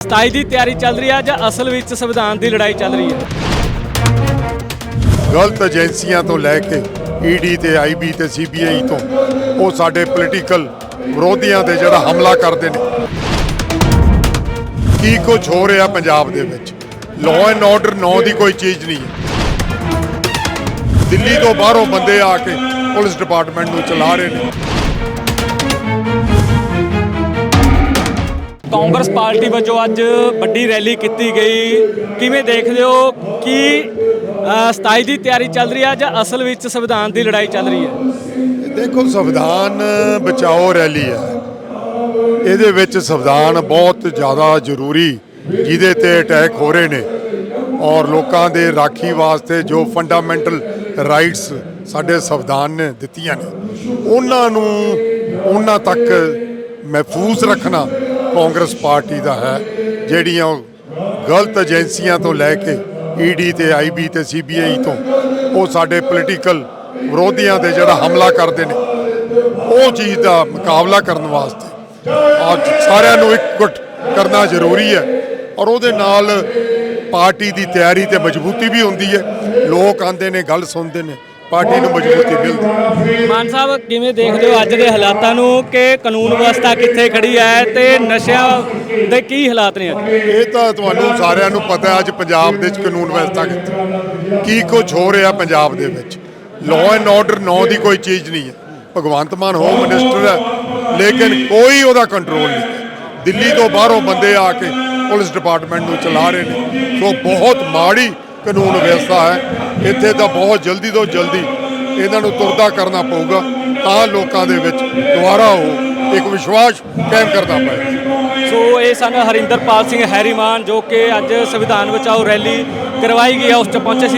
27 ਦੀ ਤਿਆਰੀ ਚੱਲ ਰਹੀ ਹੈ ਜਾਂ ਅਸਲ ਵਿੱਚ ਸੰਵਿਧਾਨ ਦੀ ਲੜਾਈ ਚੱਲ ਰਹੀ ਹੈ ਗਲਤ ਏਜੰਸੀਆਂ ਤੋਂ ਲੈ ਕੇ ਈਡੀ ਤੇ ਆਈਬੀ ਤੇ ਸੀਬੀਆਈ ਤੋਂ ਉਹ ਸਾਡੇ ਪੋਲੀਟੀਕਲ ਵਿਰੋਧੀਆਂ ਤੇ ਜਿਹੜਾ ਹਮਲਾ ਕਰਦੇ ਨੇ। ਕੀ ਕੁਝ ਹੋ ਰਿਹਾ ਪੰਜਾਬ ਦੇ ਵਿੱਚ? ਲਾਅ ਐਂਡ ਆਰਡਰ ਨੌ ਦੀ ਕੋਈ ਚੀਜ਼ ਨਹੀਂ ਹੈ। ਦਿੱਲੀ ਤੋਂ ਬਾਹਰੋਂ ਬੰਦੇ ਆ ਕੇ ਪੁਲਿਸ ਡਿਪਾਰਟਮੈਂਟ ਨੂੰ ਚਲਾ ਰਹੇ ਨੇ। ਕਾਂਗਰਸ ਪਾਰਟੀ ਵੱਲੋਂ ਅੱਜ ਵੱਡੀ ਰੈਲੀ ਕੀਤੀ ਗਈ। ਕਿਵੇਂ ਦੇਖਦੇ ਹੋ? ਕਿ ਅ, 27 ਦੀ ਤਿਆਰੀ ਚੱਲ ਰਹੀ ਹੈ ਜਾਂ ਅਸਲ ਵਿੱਚ ਸੰਵਿਧਾਨ ਦੀ ਲੜਾਈ ਚੱਲ ਰਹੀ ਹੈ? ਦੇਖੋ ਸੰਵਿਧਾਨ ਬਚਾਓ ਰੈਲੀ ਹੈ। ਇਹਦੇ ਵਿੱਚ ਸੰਵਿਧਾਨ ਬਹੁਤ ਜ਼ਿਆਦਾ ਜ਼ਰੂਰੀ ਜਿਹਦੇ ਤੇ ਅਟੈਕ ਹੋ ਰਹੇ ਨੇ ਔਰ ਲੋਕਾਂ ਦੇ ਰਾਖੀ ਵਾਸਤੇ ਜੋ ਫੰਡਾਮੈਂਟਲ ਰਾਈਟਸ ਸਾਡੇ ਸੰਵਿਧਾਨ ਨੇ ਦਿੱਤੀਆਂ ਨੇ ਉਹਨਾਂ ਨੂੰ ਉਹਨਾਂ ਤੱਕ ਮਹਿਫੂਜ਼ ਰੱਖਣਾ ਕਾਂਗਰਸ ਪਾਰਟੀ ਦਾ ਹੈ, ਜਿਹੜੀਆਂ ਉਹ ਗਲਤ ਏਜੰਸੀਆਂ ਤੋਂ ਲੈ ਕੇ ਈਡੀ ਤੇ ਆਈਬੀ ਤੇ ਸੀਬੀਆਈ ਤੋਂ ਉਹ ਸਾਡੇ ਪੋਲੀਟੀਕਲ ਵਿਰੋਧੀਆਂ ਤੇ ਜਿਹੜਾ ਹਮਲਾ ਕਰਦੇ ਨੇ, ਉਹ ਚੀਜ਼ ਦਾ ਮੁਕਾਬਲਾ ਕਰਨ ਵਾਸਤੇ ਅੱਜ ਸਾਰਿਆਂ ਨੂੰ ਇਕਜੁੱਟ ਕਰਨਾ ਜ਼ਰੂਰੀ ਹੈ ਔਰ ਉਹਦੇ ਨਾਲ ਪਾਰਟੀ ਦੀ ਤਿਆਰੀ ਤੇ ਮਜ਼ਬੂਤੀ ਵੀ ਹੁੰਦੀ ਹੈ। ਲੋਕ ਆਂਦੇ ਨੇ, ਗੱਲ ਸੁਣਦੇ ਨੇ। ਪਾਰਟੀ ਨੂੰ ਮਜ਼ਬੂਤੀ ਮਿਲਦੀ ਮਾਨ ਸਾਹਿਬ ਕਿਵੇਂ ਦੇਖਦੇ ਹੋ ਅੱਜ ਦੇ ਹਾਲਾਤਾਂ ਨੂੰ ਕਿ ਕਾਨੂੰਨ ਵਿਵਸਥਾ ਕਿੱਥੇ ਖੜੀ ਹੈ ਤੇ ਨਸ਼ਿਆਂ ਦੇ ਕੀ ਹਾਲਾਤ ਨੇ ਇਹ ਤਾਂ ਤੁਹਾਨੂੰ ਸਾਰਿਆਂ ਨੂੰ ਪਤਾ ਹੈ ਅੱਜ ਪੰਜਾਬ ਦੇ ਵਿੱਚ ਕਾਨੂੰਨ ਵਿਵਸਥਾ ਕਿੱਥੇ। ਕੀ ਕੁਝ ਹੋ ਰਿਹਾ ਪੰਜਾਬ ਦੇ ਵਿੱਚ? ਲਾਅ ਐਂਡ ਆਰਡਰ ਨੌ ਦੀ ਕੋਈ ਚੀਜ਼ ਨਹੀਂ ਹੈ। ਭਗਵੰਤ ਮਾਨ ਹੋਮ ਮਿਨਿਸਟਰ ਹੈ ਲੇਕਿਨ ਕੋਈ ਉਹਦਾ ਕੰਟਰੋਲ ਨਹੀਂ। ਦਿੱਲੀ ਤੋਂ ਬਾਹਰੋਂ ਬੰਦੇ ਆ ਕੇ ਪੁਲਿਸ ਡਿਪਾਰਟਮੈਂਟ ਨੂੰ ਚਲਾ ਰਹੇ ਨੇ। ਸੋ ਬਹੁਤ ਮਾੜੀ ਕਾਨੂੰਨ ਵਿਵਸਥਾ ਹੈ। ਇੱਥੇ ਤਾਂ ਬਹੁਤ ਜਲਦੀ ਤੋਂ ਜਲਦੀ ਇਹਨਾਂ ਨੂੰ ਤੁਰਦਾ ਕਰਨਾ ਪਊਗਾ। ਤਾਂ ਲੋਕਾਂ ਦੇ ਵਿੱਚ ਦੁਬਾਰਾ ਉਹ ਇੱਕ ਵਿਸ਼ਵਾਸ ਕਾਇਮ ਕਰਨਾ ਪਏਗਾ ਸੋ ਇਹ ਸਨ ਹਰਿੰਦਰਪਾਲ ਸਿੰਘ ਹੈਰੀਮਾਨ ਜੋ ਕਿ ਅੱਜ ਸੰਵਿਧਾਨ ਬਚਾਓ ਰੈਲੀ ਕਰਵਾਈ ਗਈ ਹੈ ਉਸ ਚ ਪਹੁੰਚੇ ਸੀ।